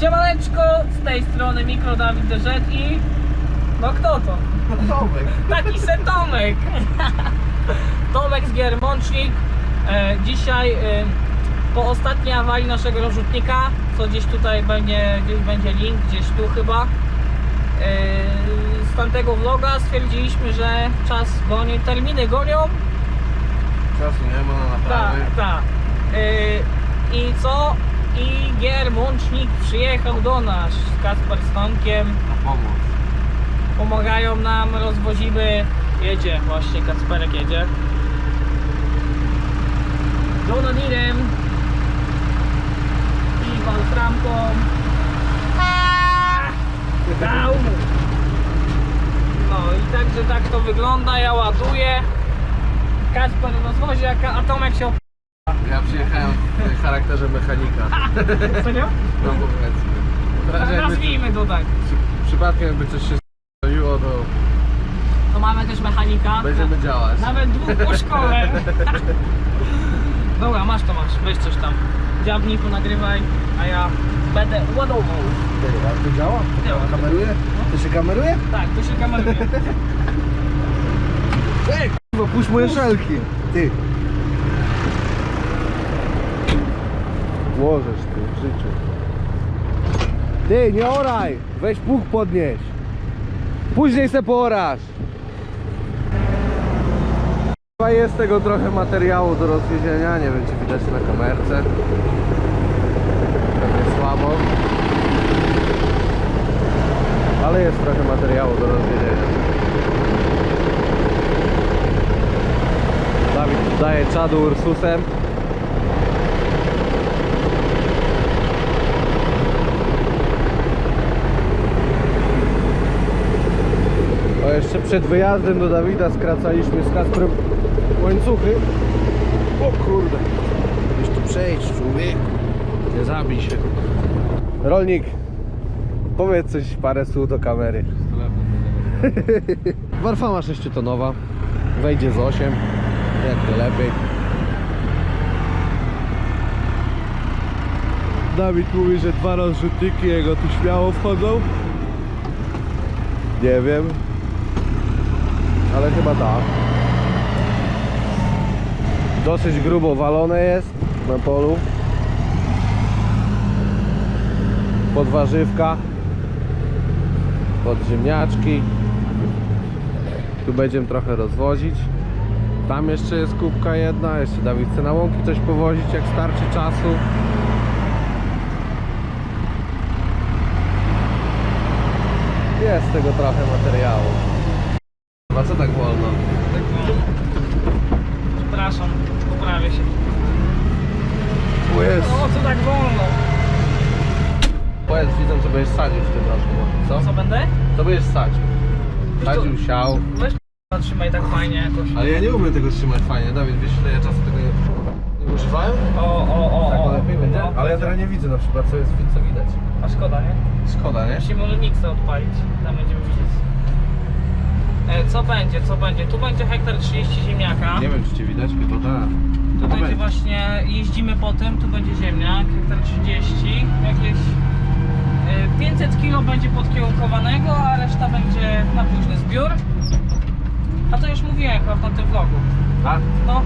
Siemaneczko, z tej strony Mikro Dawid DZ i... No kto to? Tomek. Taki se Tomek. Tomek z gier Mącznik. E, dzisiaj e, po ostatniej awarii naszego rozrzutnika, co gdzieś tutaj będzie, gdzieś będzie link, gdzieś tu chyba. E, z tamtego vloga stwierdziliśmy, że czas goni, terminy gonią. Czasu nie ma na naprawy. Tak, tak. E, I co? I gier Mącznik przyjechał do nas z Kasper. Na pomoc. pomagają nam, rozwozimy. Jedzie, właśnie Kacperek jedzie. Jonadirem i Walframką. Dał mu. No i także tak to wygląda, ja ładuję. Kacper rozwozi, a Tomek się. Ja przyjechałem w charakterze mechanika. Co nie? No powiedzmy. W razie jakby Nazwijmy to tak. przy- przypadkiem jakby coś się stoiło, to To mamy też mechanika. będziemy działać. Nawet dwóch po szkole. Dobra, masz to masz, weź coś tam. Dziabnij, nagrywaj, a ja będę ładował. A to działa? Działa. Kameruje? To się kameruje? Tak, to się kameruje. Ej, kurwa, puść moje szelki. Ty. Łożesz ty w życiu. Ty, nie oraj! Weź puch podnieś. Później se poorasz. Chyba jest tego trochę materiału do rozwiezienia, nie wiem czy widać na kamerce. Pewnie słabo. Ale jest trochę materiału do rozwiezienia. Dawid daje czadu Ursusem. Jeszcze przed wyjazdem do Dawida skracaliśmy z Kasprem łańcuchy. O kurde. Już tu przejść, człowieku. Nie zabij się. Rolnik, powiedz coś, parę słów do kamery. Warfama 6-tonowa. Wejdzie z 8. Jak nie lepiej. Dawid mówi, że dwa rozrzutniki jego tu śmiało wchodzą. Nie wiem. Ale chyba tak. Dosyć grubo walone jest na polu. Pod warzywka. Pod ziemniaczki. Tu będziemy trochę rozwozić. Tam jeszcze jest kubka jedna. Jeszcze Dawid chce na łąki coś powozić, jak starczy czasu. Jest tego trochę materiału. A co tak wolno? Tak, no. Przepraszam, poprawię się. O jest. O, co tak wolno? Powiedz widzę, co będziesz sadził w tym roku. Co? Co będę? Co będziesz sadził? Sadził, siał. Weź trzymaj tak fajnie jakoś. Ale ja nie umiem tego trzymać fajnie. Dawid, wiesz ile ja czasu tego nie, nie używałem? O, o, o, Tak o. lepiej będzie? No, Ale ja teraz nie widzę na przykład, co jest, co widać. A szkoda, nie? Szkoda, nie? Musimy może Nixa odpalić, tam będziemy widzieć. E, co będzie, co będzie? Tu będzie hektar 30 ziemniaka. Nie wiem, czy cię widać, chyba tak. Tu będzie będzie. właśnie, jeździmy po tym, tu będzie ziemniak, hektar 30, jakieś e, 500 kg będzie podkierunkowanego, a reszta będzie na późny zbiór. A to już mówiłem chyba w tamtym vlogu. Tak? No,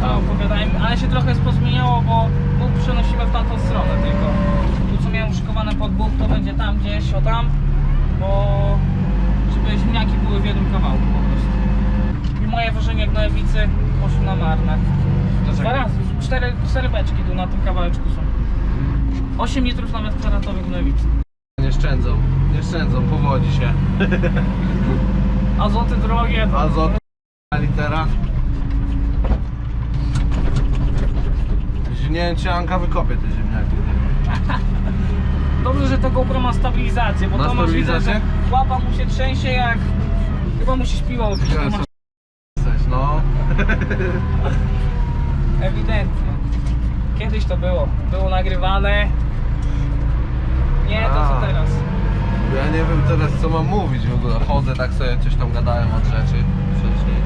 to A. opowiadałem, ale się trochę pozmieniało, bo bóg przenosimy w tamtą stronę tylko. Tu co miałem uszykowane pod bóg, to będzie tam gdzieś, o tam, bo żeby ziemniaki w jednym kawałku po prostu. I moje ważenie jak na lewicy poszło na marne. Dwa razy, cztery, cztery beczki tu na tym kawałeczku są. 8 litrów na metr kwadratowy w lewicy. Nie szczędzą, nie szczędzą, powodzi się. Azoty drogie, to Azot, litera. Zinięcie Anka wykopie te ziemniaki. Dobrze, że to GoPro ma stabilizację, bo Ma to masz widzę, że łapa mu się trzęsie jak... Chyba musisz piło wypić, to masz Jesteś, no. ewidentnie. Kiedyś to było, było nagrywane. Nie to co A. teraz. Ja nie wiem teraz co mam mówić w ogóle. Chodzę tak sobie coś tam gadałem od rzeczy wcześniej.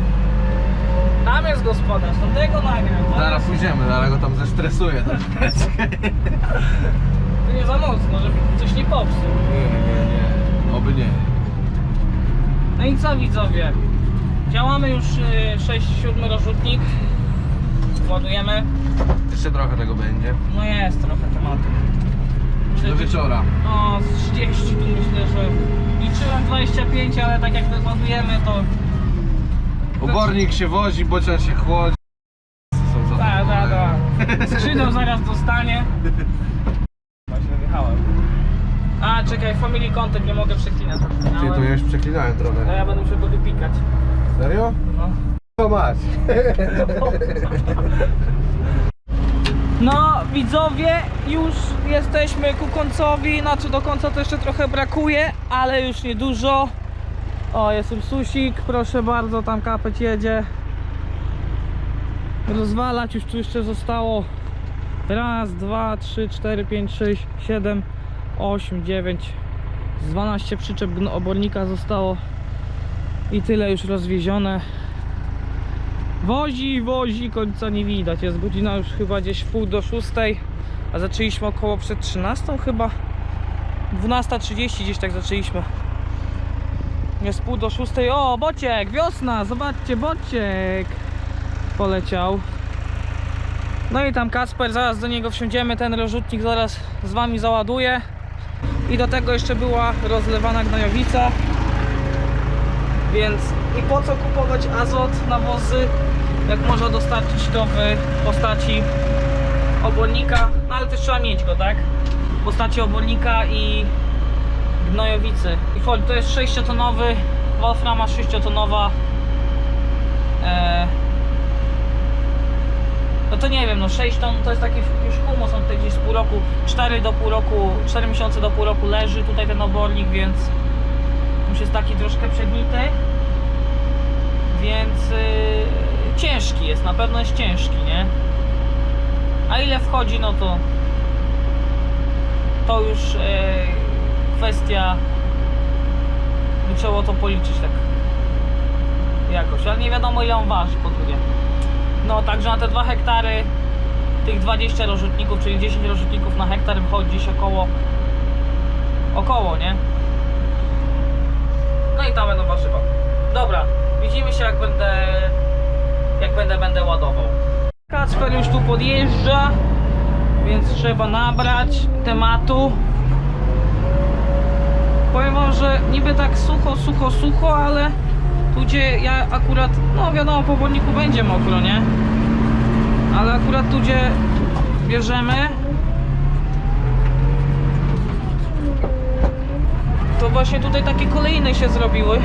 Tam jest gospodarz, tam tego nagram. tam Zaraz pójdziemy, zaraz go tam zestresuję troszeczkę. co widzowie? Działamy już 6-7 rozrzutnik. Ładujemy. Jeszcze trochę tego będzie. No jest trochę tematu. Do wieczora. No, z 30 tu myślę, że liczyłem 25, ale tak jak ładujemy to Obornik się wozi, bocian się chłodzi. Tak, tak, tak. Skrzyną zaraz dostanie. A, czekaj, family content nie mogę przeklinać. Ty, to ja już przeklinałem No trochę. ja będę musiał go wypikać. Serio? No. To masz. No, widzowie, już jesteśmy ku końcowi, znaczy do końca to jeszcze trochę brakuje, ale już niedużo. O, jest susik, proszę bardzo, tam kapeć jedzie. Rozwalać już tu jeszcze zostało raz, dwa, trzy, cztery, pięć, sześć, siedem, osiem, dziewięć, z 12 przyczep obornika zostało i tyle już rozwiezione. Wozi, wozi, końca nie widać. Jest godzina już chyba gdzieś pół do szóstej, a zaczęliśmy około przed 13 chyba. 12.30 gdzieś tak zaczęliśmy. Jest pół do szóstej. O, bociek, wiosna, zobaczcie, bociek poleciał. No i tam Kasper, zaraz do niego wsiądziemy, ten rozrzutnik zaraz z wami załaduje. I do tego jeszcze była rozlewana gnojowica. Więc i po co kupować azot, nawozy, jak można dostarczyć to w postaci obornika, no ale też trzeba mieć go, tak? W postaci obornika i gnojowicy. I fol, to jest 6-tonowy, Wolframa 6-tonowa. E, no to nie wiem, no 6 ton to jest taki już humus, on tutaj gdzieś z pół roku, 4 do pół roku, 4 miesiące do pół roku leży tutaj ten obornik, więc już jest taki troszkę przegnity. Więc yy, ciężki jest, na pewno jest ciężki, nie? A ile wchodzi, no to to już yy, kwestia by trzeba to policzyć tak jakoś, ale nie wiadomo ile on waży po drugie. No także na te 2 hektary tych 20 rozrzutników, czyli 10 rozrzutników na hektar wychodzi gdzieś około około, nie? No i tam będą warzywa. Dobra, widzimy się jak będę jak będę będę ładował. Kacper już tu podjeżdża, więc trzeba nabrać tematu. Powiem wam, że niby tak sucho, sucho, sucho, ale gdzie ja akurat, no wiadomo po wolniku będzie mokro, nie? Ale akurat tu gdzie bierzemy to właśnie tutaj takie kolejne się zrobiły.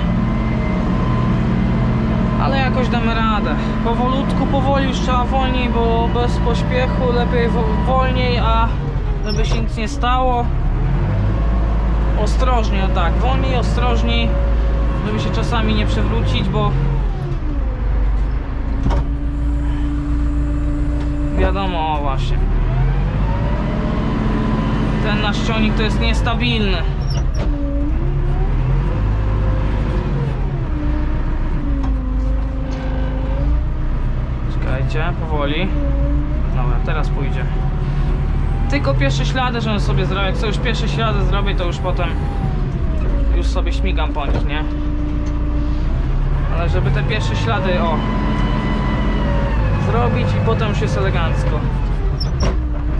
Ale jakoś damy radę. Powolutku, powoli już trzeba wolniej, bo bez pośpiechu lepiej wo- wolniej, a żeby się nic nie stało. Ostrożnie, tak, wolniej, ostrożniej, żeby się czasami nie przewrócić, bo wiadomo, o właśnie. Ten nasz ciągnik to jest niestabilny. Czekajcie, powoli. Dobra, teraz pójdzie. Tylko pierwsze ślady, żebym sobie zrobił. Jak sobie już pierwsze ślady zrobię, to już potem już sobie śmigam po nich, nie? Ale żeby te pierwsze ślady, o zrobić i potem już jest elegancko.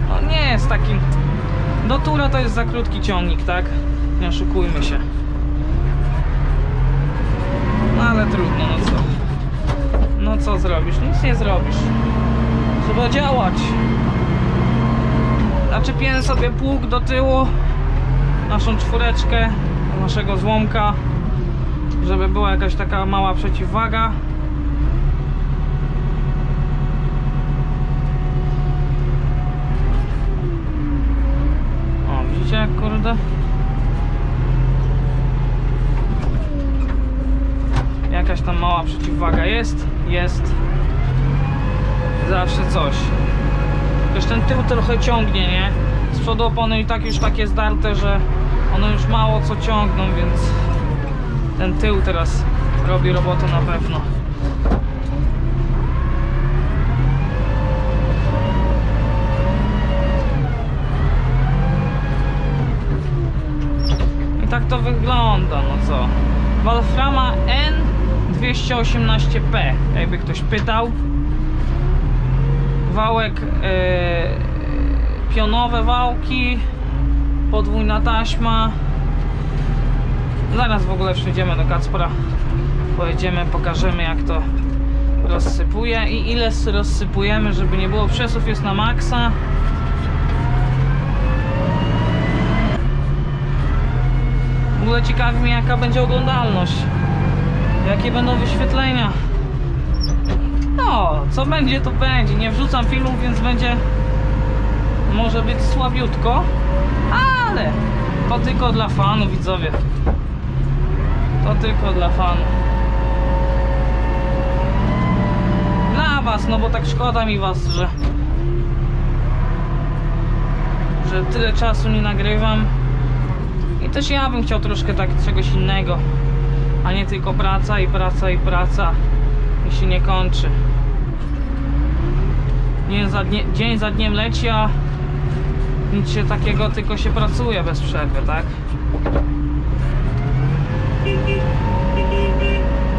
No nie jest takim... Do tura to jest za krótki ciągnik, tak? Nie oszukujmy się. No ale trudno, no co? No co zrobisz? Nic nie zrobisz. Trzeba działać. Zaczepiłem sobie pług do tyłu, naszą czwóreczkę, naszego złomka, żeby była jakaś taka mała przeciwwaga. O, widzicie kurde? Jakaś tam mała przeciwwaga jest, jest. Zawsze coś. Też ten tył trochę ciągnie, nie? Z przodu opony i tak już takie zdarte, że one już mało co ciągną, więc ten tył teraz robi robotę na pewno. I tak to wygląda, no co? Wolframa N218P, jakby ktoś pytał. Wałek e, pionowe wałki, podwójna taśma. Zaraz w ogóle przyjdziemy do Kacpra. Pojedziemy, pokażemy jak to rozsypuje i ile rozsypujemy, żeby nie było przesuw jest na maksa. W ogóle ciekawi mnie jaka będzie oglądalność. Jakie będą wyświetlenia. No, co będzie to będzie. Nie wrzucam filmów, więc będzie może być słabiutko, ale to tylko dla fanów widzowie. To tylko dla fanów. Dla was, no bo tak szkoda mi was, że że tyle czasu nie nagrywam. I też ja bym chciał troszkę tak czegoś innego, a nie tylko praca i praca i praca i się nie kończy. Dzień za, dnie, dzień za dniem leci, a nic się takiego, tylko się pracuje bez przerwy, tak?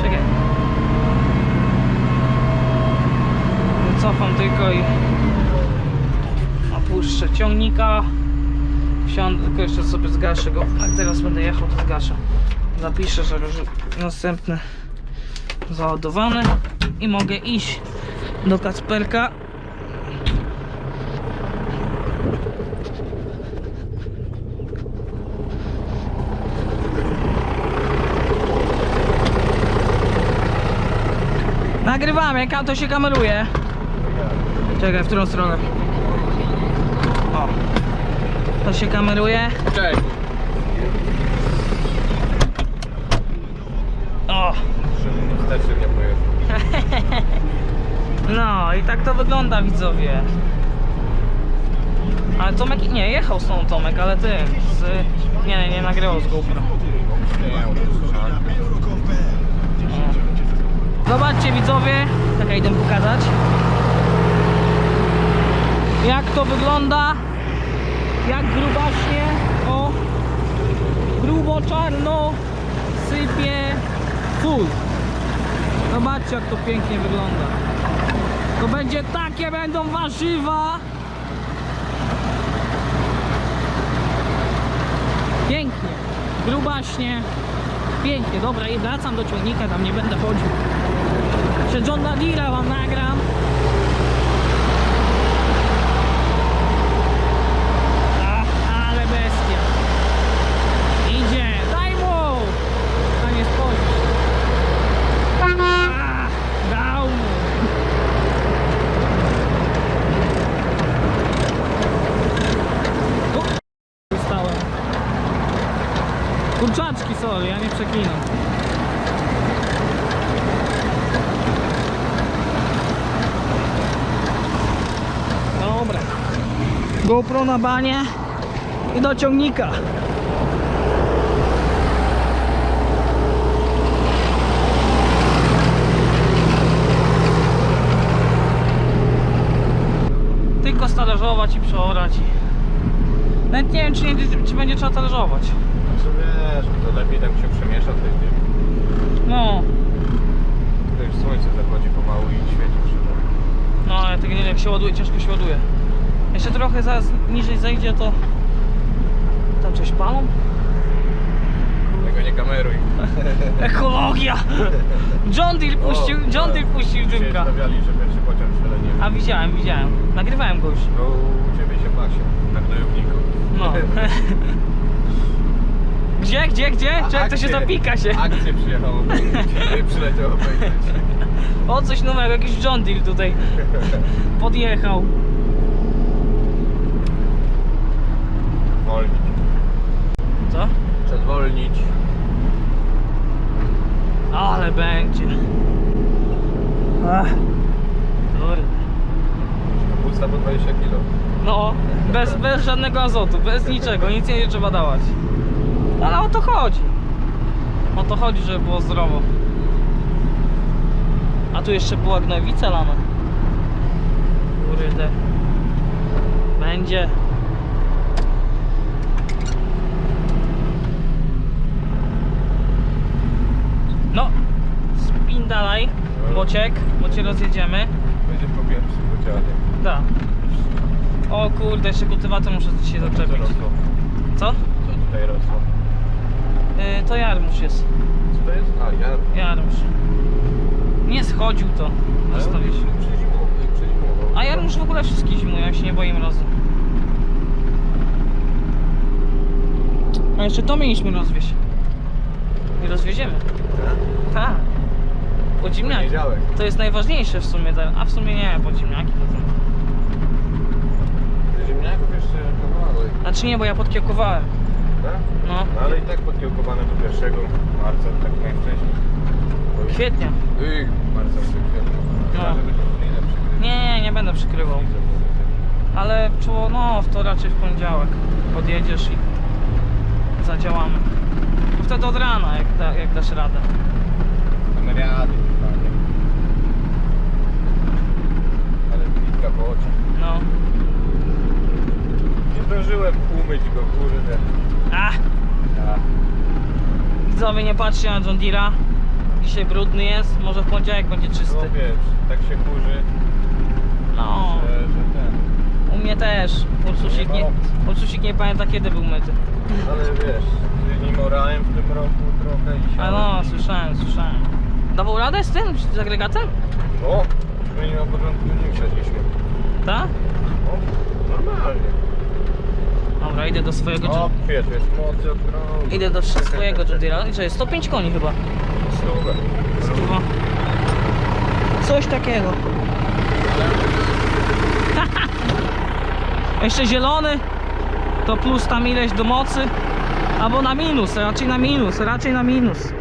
Czekaj. Cofam tylko i opuszczę ciągnika. Wsiądę, tylko jeszcze sobie zgaszę go. A teraz będę jechał, to zgaszę. Zapiszę, że już następny załadowany i mogę iść do Kacperka. Nagrywamy, jak to się kameruje. Czekaj, w którą stronę? O. To się kameruje. Cześć. O. No i tak to wygląda widzowie. Ale Tomek nie jechał z tą Tomek, ale ty z. Nie, nie nagrywał z GoPro. Zobaczcie widzowie, tak idę pokazać. Jak to wygląda? Jak grubaśnie, o grubo czarno sypie full. Zobaczcie jak to pięknie wygląda. To będzie takie będą warzywa. Pięknie, grubaśnie, pięknie. Dobra, i wracam do ciągnika, tam nie będę chodził. Jeszcze John Nadira wam nagram. Ach, ale bestia. Idzie, daj mu! A nie spojrzysz. Ach, dał mu. O, Dostałem. Kurczaczki, sorry, ja nie przeklinam. Dobra. GoPro na banie i do ciągnika. Tylko stalerzować i przeorać. Nawet nie wiem, czy, nie, czy będzie trzeba talerzować. Wiesz, to lepiej tak się przemiesza tej tym. No, To już słońce zachodzi pomału i świeci przede. no ale tego nie wiem, się ładuje, ciężko się ładuje. Jeszcze trochę zaraz niżej zejdzie, to tam coś palą? Tego nie kameruj. Ekologia! John Deere puścił, John Deere puścił dymka. stawiali, że pierwszy pociąg. A widziałem, widziałem. Nagrywałem go już. No u ciebie się pasie, na gnojowniku. No. Gdzie, gdzie, gdzie? Czekaj, to się Akcje- zapika się. Akcję przyjechało obejrzeć. Przyleciał obejrzeć. O, coś nowego, jakiś John Deere tutaj podjechał. Wolnić. Co? Trzeba zwolnić. Ale będzie. Ach. Kurde. Kapusta po 20 kg. No, bez, bez żadnego azotu, bez niczego, nic nie trzeba dawać. Ale o to chodzi. O to chodzi, żeby było zdrowo. A tu jeszcze była gnojowica lana. Kurde. Będzie. im dalej, Bociek, bo cię rozjedziemy. Będzie po pierwszym pociągnie. Da. O kurde, jeszcze kultywator muszę dzisiaj zaczepić. Co? Co tutaj rosło? Yy, to jarmuż jest. Co to jest? A, ja... Jarmuż. Nie schodził to. Ale on Zostawić. się przezimował. przezimował. A jarmuż w ogóle wszystkie zimują, ja się nie boję mrozu. A jeszcze to mieliśmy rozwieźć. I rozwieziemy. Tak? Tak. Po ziemniaki. Poniedziałek. To jest najważniejsze w sumie, teraz. a w sumie nie, po ziemniaki to ziemniaków jeszcze kawałek. Znaczy nie, bo ja podkiełkowałem. Tak? No. No ale i tak podkiełkowane do 1 marca, tak najwcześniej. Bo- Kwietnia. Ej, marca, kwietnia. No. Nie, nie, nie będę przykrywał. Ale czuło, no w to raczej w poniedziałek. Podjedziesz i zadziałamy. Bo Wtedy od rana, jak, da, jak dasz radę. Kameriady, panie. Ale bliska po oczach. No. Nie zdążyłem umyć go, kurde. Ja. Widzowie, nie patrzcie na John Deere'a. Dzisiaj brudny jest, może w poniedziałek będzie No czysty. wiesz, tak się kurzy, No, że, że ten. u mnie też. Ursusik nie, Ursusik nie pamięta kiedy był myty. Ale wiesz, z nim orałem w tym roku trochę i się. A no, słyszałem, słyszałem. Dawał radę z tym, z agregatem? No, my na początku nie wsiadliśmy. Tak? No, normalnie. Dobra, idę do swojego O, John... wiesz, wiesz, mocy. Idę do swojego John Deere'a. I co jest? 105 koni chyba. Stówę. Stuwa. Coś takiego. Jeszcze zielony. To plus tam ileś do mocy. Albo na minus, raczej na minus, raczej na minus.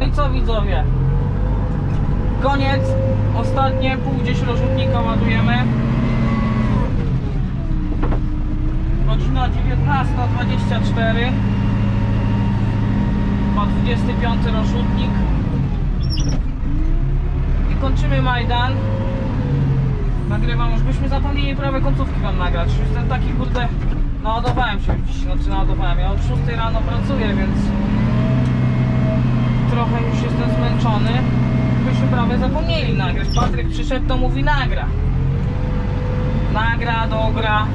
No I co widzowie? Koniec. Ostatnie pół gdzieś rozrzutnika ładujemy. Godzina 19.24 ma 25 rozrzutnik. I kończymy Majdan. Nagrywam, już byśmy zapomnieli prawie końcówki wam nagrać. Już jestem taki kurde naładowałem się już dziś, znaczy naładowałem. Ja od 6 rano pracuję, więc trochę już jestem zmęczony. Byśmy prawie zapomnieli nagrać. Patryk przyszedł to mówi nagra. Nagra, dogra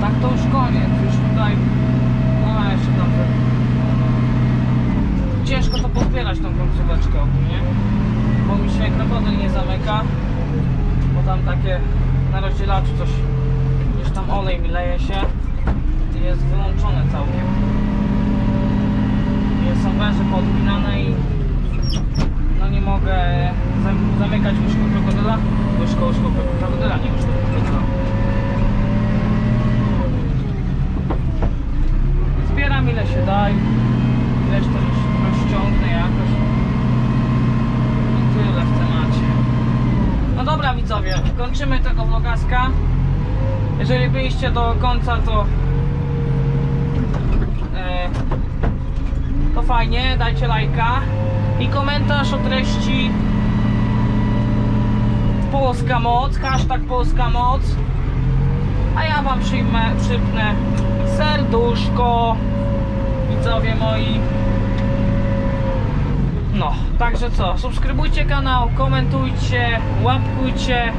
Tak to już koniec, już tutaj. No jeszcze tam. te- Ciężko to pozbierać tą końcóweczkę ogólnie. Bo nie zamyka. Bo tam takie na rozdzielaczu coś. Gdzieś tam olej mi leje się. I jest wyłączone całkiem. I są węże podpinane i no nie mogę zam- zamykać łyżką krokodyla. Łyżką, łyżką krokodyla, nie łyżką krokodyla. Zbieram ile się da i resztę roz- rozciągnę jakoś. I tyle w temacie. No dobra widzowie, kończymy tego vlogaska. Jeżeli byliście do końca to e, to fajnie, dajcie lajka i komentarz o treści Polska Moc, hashtag Polska Moc a ja wam przyjmę, przypnę serduszko widzowie moi no, także co, subskrybujcie kanał, komentujcie, łapkujcie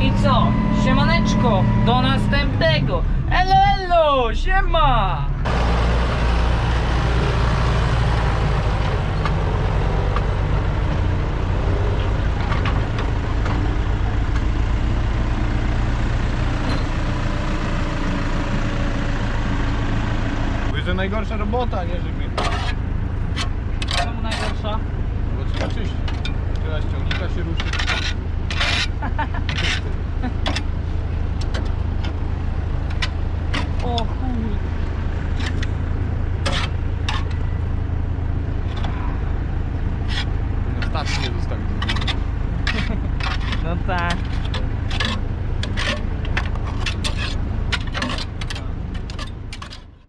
i co, siemaneczko, do następnego. Elo elo, siema! Najgorsza robota, nie?